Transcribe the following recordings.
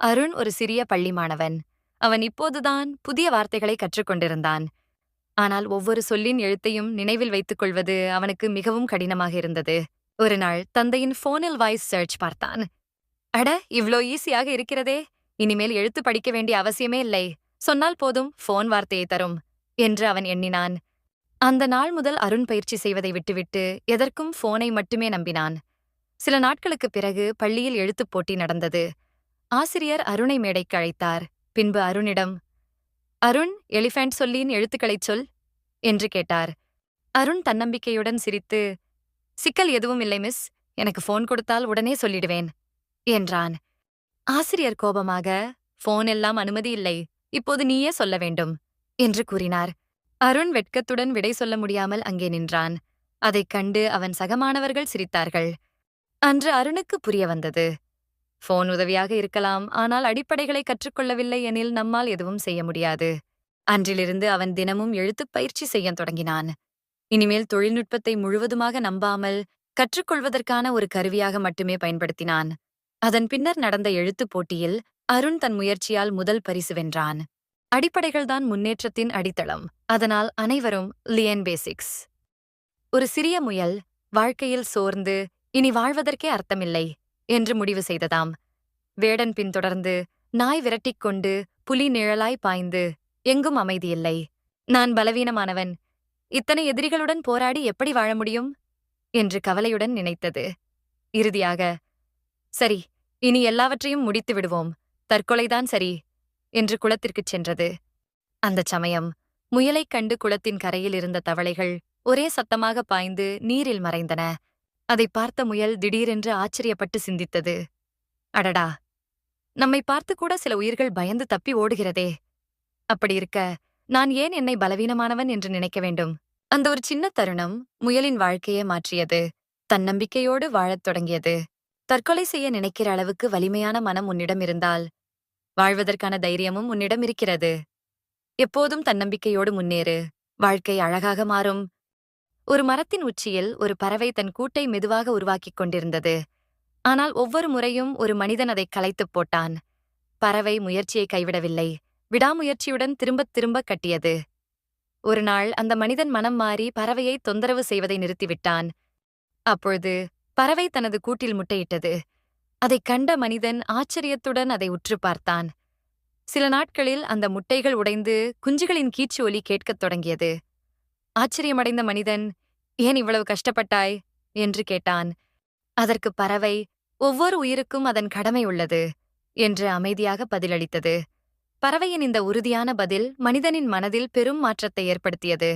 அருண் ஒரு சிறிய பள்ளி மாணவன். அவன் இப்போதுதான் புதிய வார்த்தைகளை கற்றுக்கொண்டிருந்தான். ஆனால் ஒவ்வொரு சொல்லின் எழுத்தையும் நினைவில் வைத்துக் கொள்வது அவனுக்கு மிகவும் கடினமாக இருந்தது. ஒரு நாள் தந்தையின் போனில் வாய்ஸ் சர்ச் பார்த்தான். அட இவ்ளோ ஈஸியாக இருக்கிறதே. இனிமேல் எழுத்து படிக்க வேண்டிய அவசியமே இல்லை. சொன்னால் போதும் ஃபோன் வார்த்தையை தரும் என்று அவன் எண்ணினான். அந்த நாள் முதல் அருண் பயிற்சி செய்வதை விட்டுவிட்டு எதற்கும் போனை மட்டுமே நம்பினான். சில நாட்களுக்குப் பிறகு பள்ளியில் எழுத்துப் போட்டி நடந்தது. ஆசிரியர் அருணை மேடைக்கு அழைத்தார். பின்பு அருணிடம் அருண் எலிஃபண்ட் சொல்லின் எழுத்துக்களைச் சொல் என்று கேட்டார். அருண் தன்னம்பிக்கையுடன் சிரித்து சிக்கல் எதுவும் இல்லை மிஸ். எனக்கு ஃபோன் கொடுத்தால் உடனே சொல்லிடுவேன் என்றான். ஆசிரியர் கோபமாக ஃபோன் எல்லாம் அனுமதி இல்லை. இப்போது நீயே சொல்ல வேண்டும் என்று கூறினார். அருண் வெட்கத்துடன் விடை சொல்ல முடியாமல் அங்கே நின்றான். அதைக் கண்டு அவன் சகமானவர்கள் சிரித்தார்கள். அன்று அருணுக்கு புரிய வந்தது. ஃபோன் உதவியாக இருக்கலாம். ஆனால் அடிப்படைகளை கற்றுக்கொள்ளவில்லை எனில் நம்மால் எதுவும் செய்ய முடியாது. அன்றிலிருந்து அவன் தினமும் எழுத்துப் பயிற்சி செய்யத் தொடங்கினான். இனிமேல் தொழில்நுட்பத்தை முழுவதுமாக நம்பாமல் கற்றுக்கொள்வதற்கான ஒரு கருவியாக மட்டுமே பயன்படுத்தினான். அதன் பின்னர் நடந்த எழுத்துப் போட்டியில் அருண் தன் முயற்சியால் முதல் பரிசு வென்றான். அடிப்படைகள்தான் முன்னேற்றத்தின் அடித்தளம். அதனால் அனைவரும் லியன் பேசிக்ஸ். ஒரு சிறிய முயல் வாழ்க்கையில் சோர்ந்து இனி வாழ்வதற்கே அர்த்தமில்லை. என்று முடிவு செய்ததாம். வேடன் பின்தொடர்ந்து நாய் விரட்டிக் கொண்டு புலி நிழலாய் பாய்ந்து எங்கும் அமைதியில்லை நான் பலவீனமானவன். இத்தனை எதிரிகளுடன் போராடி எப்படி வாழ முடியும்? என்று கவலையுடன் நினைத்தது. இறுதியாக சரி இனி எல்லாவற்றையும் முடித்து விடுவோம். தற்கொலைதான் சரி என்று குளத்திற்குச் சென்றது. அந்தச் சமயம் முயலைக் கண்டு குளத்தின் கரையில் இருந்த தவளைகள் ஒரே சத்தமாக பாய்ந்து நீரில் மறைந்தன. அதைப் பார்த்த முயல் திடீரென்று ஆச்சரியப்பட்டு சிந்தித்தது. அடடா! நம்மை பார்த்து கூட சில உயிர்கள் பயந்து தப்பி ஓடுகிறதே. அப்படி இருக்க நான் ஏன் என்னை பலவீனமானவன் என்று நினைக்க வேண்டும்? அந்த ஒரு சின்ன தருணம் முயலின் வாழ்க்கையே மாற்றியது. தன்னம்பிக்கையோடு வாழத் தொடங்கியது. தற்கொலை செய்ய நினைக்கிற அளவுக்கு வலிமையான மனம் உன்னிடம் இருந்தால் வாழ்வதற்கான தைரியமும் உன்னிடம் இருக்கிறது. எப்போதும் தன்னம்பிக்கையோடு முன்னேறு. வாழ்க்கை அழகாக மாறும். ஒரு மரத்தின் உச்சியில் ஒரு பறவை தன் கூட்டை மெதுவாக உருவாக்கிக் கொண்டிருந்தது. ஆனால் ஒவ்வொரு முறையும் ஒரு மனிதன் அதை கலைத்துப் போட்டான். பறவை முயற்சியை கைவிடவில்லை. விடாமுயற்சியுடன் திரும்பத் திரும்ப கட்டியது. ஒரு நாள் அந்த மனிதன் மனம் மாறி பறவையை தொந்தரவு செய்வதை நிறுத்திவிட்டான். அப்பொழுது பறவை தனது கூட்டில் முட்டையிட்டது. அதைக் கண்ட மனிதன் ஆச்சரியத்துடன் அதை உற்று பார்த்தான். சில நாட்களில் அந்த முட்டைகள் உடைந்து குஞ்சுகளின் கீச்சு ஒலி கேட்கத் தொடங்கியது. ஆச்சரியமடைந்த மனிதன் ஏன் இவ்வளவு கஷ்டப்பட்டாய்? என்று கேட்டான். அதற்கு பறவை ஒவ்வொரு உயிருக்கும் அதன் கடமை உள்ளது என்று அமைதியாக பதிலளித்தது. பறவையின் இந்த உறுதியான பதில் மனிதனின் மனதில் பெரும் மாற்றத்தை ஏற்படுத்தியது.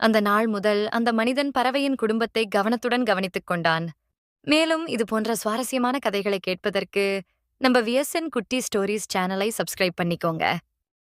அந்த நாள் முதல் அந்த மனிதன் பறவையின் குடும்பத்தை கவனத்துடன் கவனித்துக் கொண்டான். மேலும் இது போன்ற சுவாரஸ்யமான கதைகளை கேட்பதற்கு நம்ம விஎஸ்என் குட்டி ஸ்டோரிஸ் சேனலை சப்ஸ்கிரைப் பண்ணிக்கோங்க.